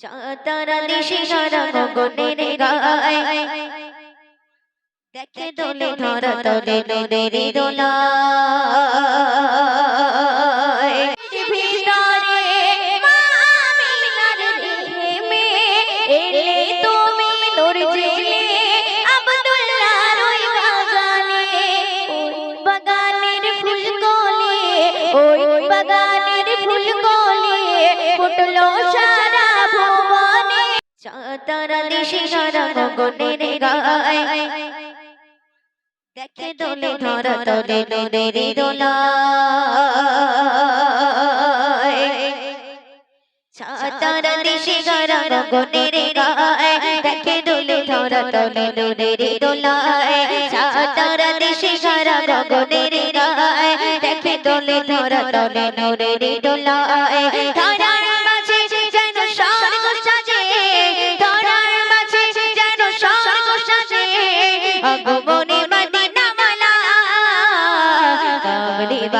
চাতারা দিশি সারা গগনের গায়। দেখে দোলে ধরা তলে দোলায় ভিতরে এলে তুমি নূর জেলে। ওই বাগানে বাগানের ফুল কলি ওই বাগানের ফুল কলি ফুটলো সারা চাতারা দিশি সারা গগনের গায় দেখে দোলে ধরা তলে নদীর দোলায়। ছাতারা দিশে গারা গগনের গায় দেখে দোলে ধরা তলে নদীর দোলায়। ছাতারা দিশে গারা গগনের দেখে দোলে ধরা তলে দোলায়। ধরার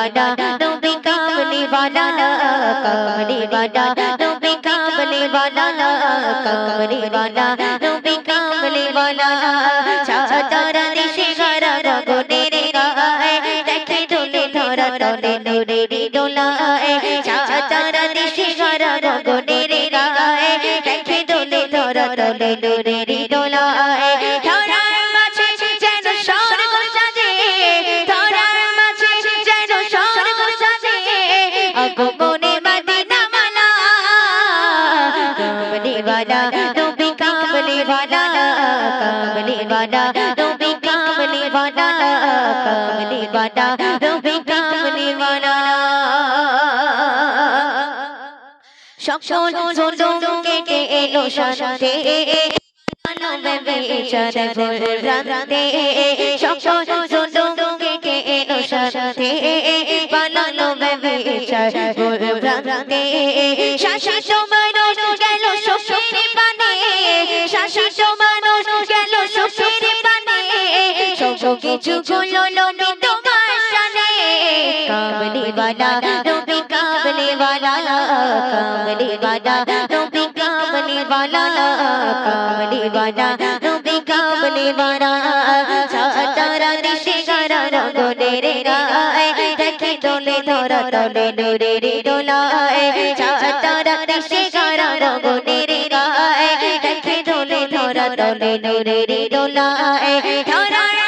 কামলি বাডা নবী কামলি বাডা কামলি বাডা নবী কামলি বাডা কামলি বাডা নবী কামলি বাডা চাতারা দিশে গারা গগনের গায় দেখে দোলে ধরা তলে নূরের দোলায় চাতারা দিশে গারা গগনের গায় দেখে দোলে ধরা তলে নূরের দোলায় ধরার মাঝে ওয়ালা নবী কামলি ওয়ালা কামলি ওয়ালা নবী কামলি ওয়ালা কামলি ওয়ালা নবী কামলি ওয়ালা সকল জুলুম কেটে এলো ভোরান্তে সকল জুলুম কেটে এলো শান্তি পালালো বেচার ভোরান্তে শাসিত মানুষ গেল কিছু গুলো নবী তোমার শানে কাবলি বালা নবী কাবলি বালা কাবলি বালা নবী কাবলি বালা কাবলি বালা নবী কাবলি বালা সারা দেশে সারা রঙনের গায় দেখে তোলে ধরা তলে নুরে রে ডোলায় সারা দেশে সারা রঙনের গায় দেখে তোলে ধরা তলে নুরে রে ডোলায় ধরা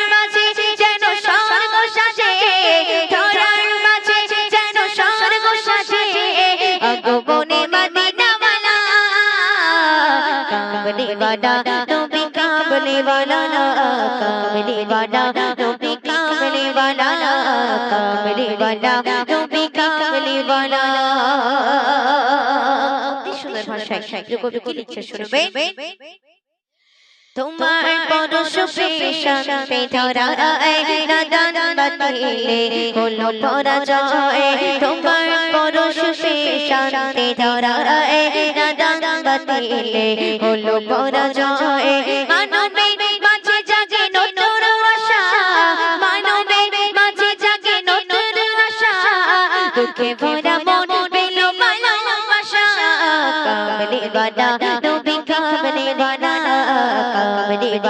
वाला নবী কামলি वाला কামলি वाला নবী কামলি वाला কামলি वाला নবী কামলি वाला অতি সুন্দর ভাষায় কবি কি লিখছে শুনবে তোমার পরশ শান্তি ধরা নাদান বাতিলে হলো পরাজয়। তোমার পরশ শান্তি ধরা নাদান বাতিলে হলো পরাজয়। ভরা মন পেল ভালোবাসা। কামলি বাদা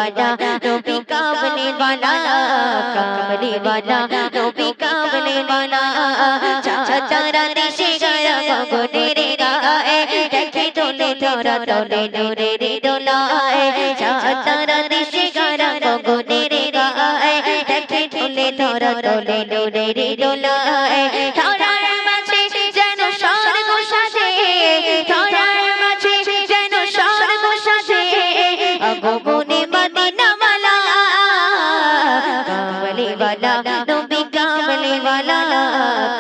কামলি বাদা নবী কামলি বাদা কামলি বাদা নবী কামলি বাদা চাচারা দেশে গায়া গগনের গায়ে, দেখে দোলে ধরা তলে নূরের দোলায়। চাচারা দেশে গায়া গগনের গায়ে, দেখে দোলে ধরা তলে নূরের দোলায়। ধরার नबी कामले वाला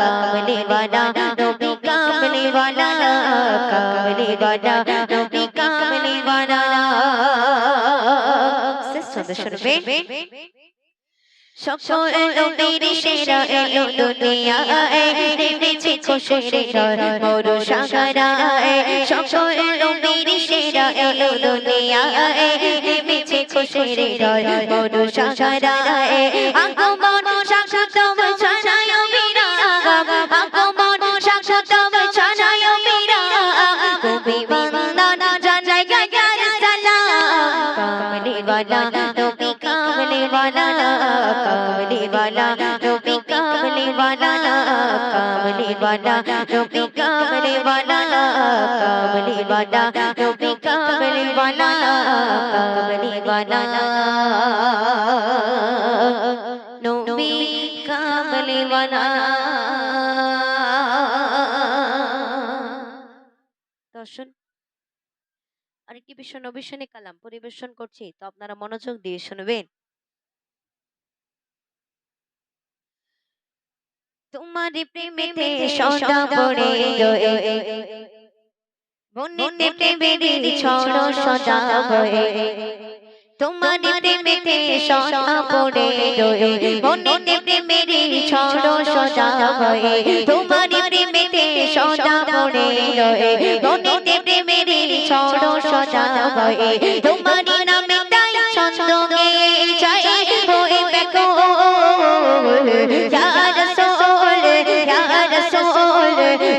कामले वाला नबी कामले वाला कामले वाला नबी कामले वाला से सुन सुन সকল নবীর সেরা এলো দুনিয়ায় নেমেছে খুশির মোর সাগরায় সকল নবীর সেরা এলো দুনিয়ায় নেমেছে খুশির মোর সাগরায় আগমন সাক্ষাৎ ছাড়ায় মীরা আগমন সাক্ষাৎ ছাড়ায় মীরা কবি বন্দনা জানাই গায় সালাম কামলি বালা वाला कामली वाला नबी कामली वाला कामली वाला नबी कामली वाला कामली वाला नबी कामली वाला कामली वाला নবী কামলিওয়ালা দর্শন আরেকটি বিশ্ব নবিশনে কালাম পরিবেশন করছি তো আপনারা মনোযোগ দিয়ে শুনবেন তোমার প্রেমেতে সদা পড়ে রয়ে। বনেতে প্রেমের ছড় সদা বয়ে তোমার প্রেমেতে সদা পড়ে রয়ে। বনেতে প্রেমের ছড় সদা বয়ে তোমার প্রেমেতে সদা পড়ে রয়ে। বনেতে প্রেমের ছড় সদা বয়ে তোমার নামে তাই ছন্দ গেয়ে যায়। হয়ে রাসূল ইয়া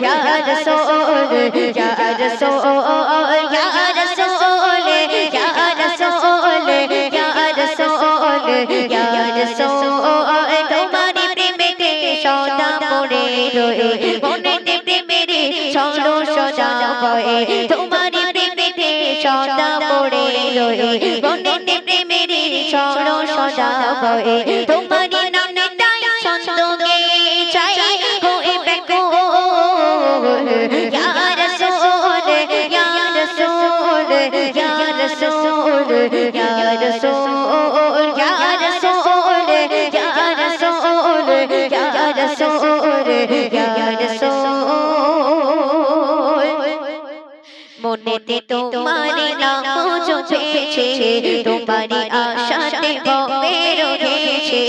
ya rasul ya rasul ya rasul ya rasul ya rasul ya rasul তোমার প্রেমেতে সদা পড়ে রয়ে মনেতে প্রেমেরে চলো সদা বয়ে তোমার প্রেমেতে সদা পড়ে রয়ে মনেতে প্রেমেরে চলো সদা বয়ে তোমার নামটাই সন্তকে চাই ইয়া রাসূল ইয়া রাসূল ইয়া রাসূল ইয়া রাসূল ইয়া রাসূল ইয়া রাসূল ইয়া রাসূল ইয়া রাসূল মনেতে তোমারি নাম জপেছে তোমারি আশাতে ভবের রয়েছে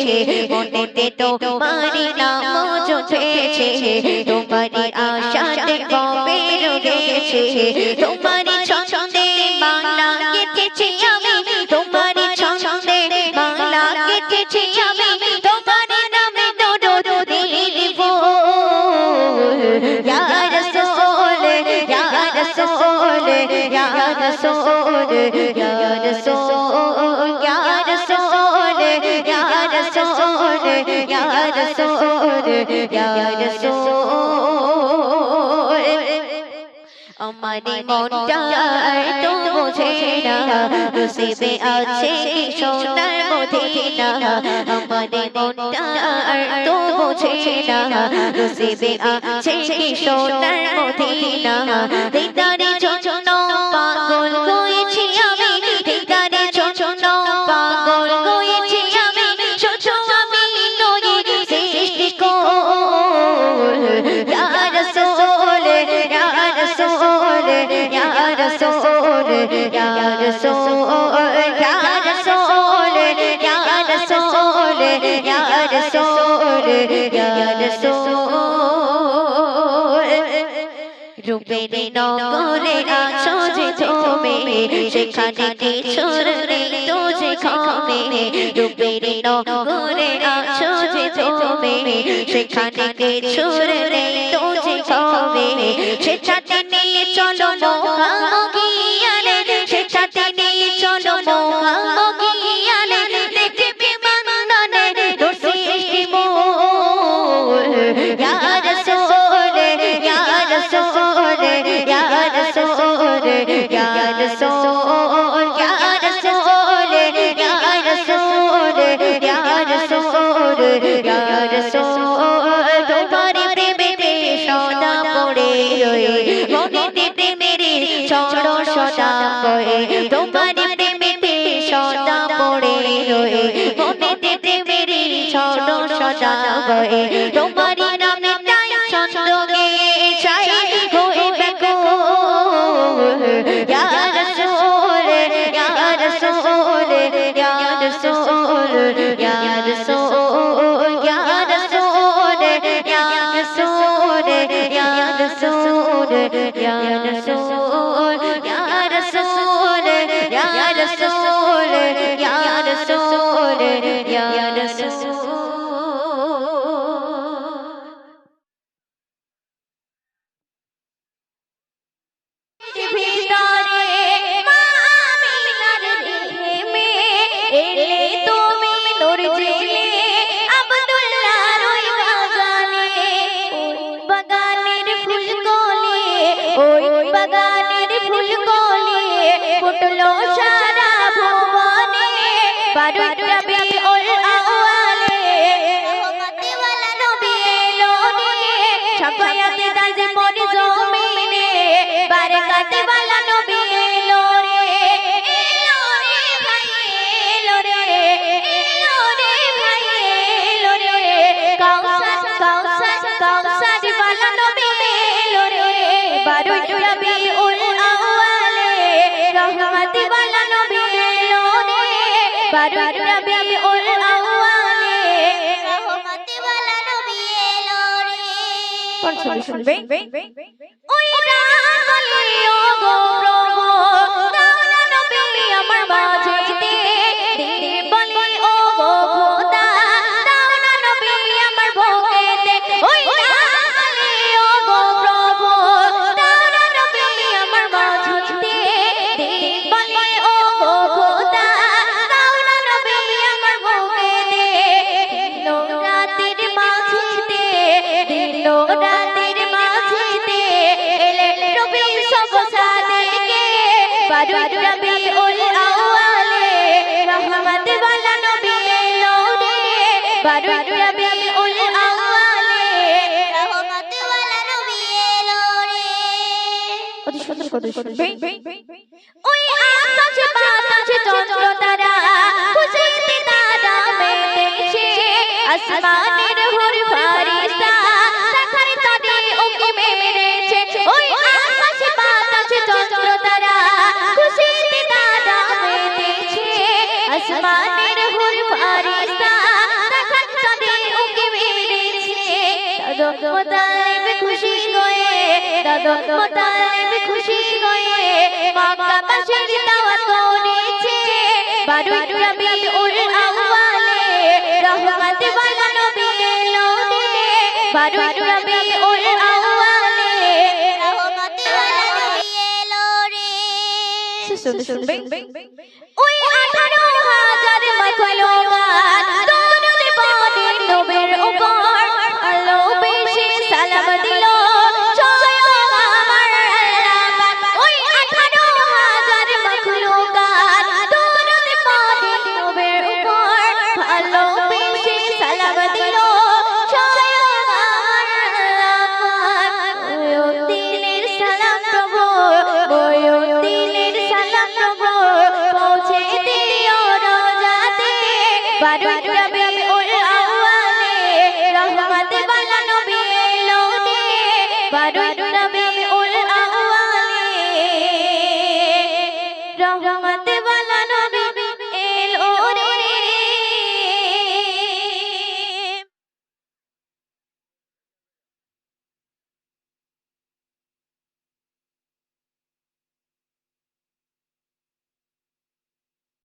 মনে তোমারি নাম জপেছে তোমারি আশাতে ভবের রয়েছে তোমারি ছন্দে বাংলা গেথেছি রাসূল ইয়া রাসূল ইয়া রাসূল ইয়া রাসূল ইয়া রাসূল ইয়া রাসূল আমারি মনটা তো বোঝে না নসিবে আছে সোনার মদিনা আমারি মনটা তো বোঝে না নসিবে আছে সোনার মদিনা দিদারে জন্য রূপের নগরে আছো যে তুমি সেখানে কিছুর নেই তো যে খামে রূপের নগরে আছো যে তুমি সেখানে কিছুর নেই তো যে খামে সেটাতে নিয়ে চলো মহাগিয়ালে يا رسول يا رسول يا رسول يا رسول يا رسول يا رسول يا رسول يا ছড় সদা বয়ে তোমারি নামে তাই ছন্দ গেয়ে চাই হয়ে বেকো ইয়া রাসূল ইয়া রাসূল ইয়া রাসূল ইয়া রাসূল ইয়া রাসূল ইয়া রাসূল ইয়া রাসূল ইয়া রাসূল ইয়া রাসূল ইয়া রাসূল বাগানের ফুল কলে ফুটলো সারা ভুবনে বারুদ ওল আওয়ালে। রহমতে নবী এলো নে সফায়াতে দাজে পড়ে জমিনে বারকাতে ওয়ালা Vem, vem, vem, vem. কথা শুনবে ওই আকাশ বাতাস চন্দ্র তারা খুশিতে তারা মেটেছে আসমানের হুর ফারিস্তা রাখার তাদের ওকে মেরেছে। ওই আকাশ বাতাস চন্দ্র তারা খুশিতে তারা মেটেছে আসমানের হুর ফারিস্তা মোতালিব খুশি গয়ে দাদো মোতালিব খুশি গয়ে মাকা বাসির দাওয়াত করেছে বারুই রবিউল আউয়ালে রহমত ওয়ালা নবী এলো দিনে বারুই রবিউল আউয়ালে রহমত ওয়ালা নবী এলো রে শুনবে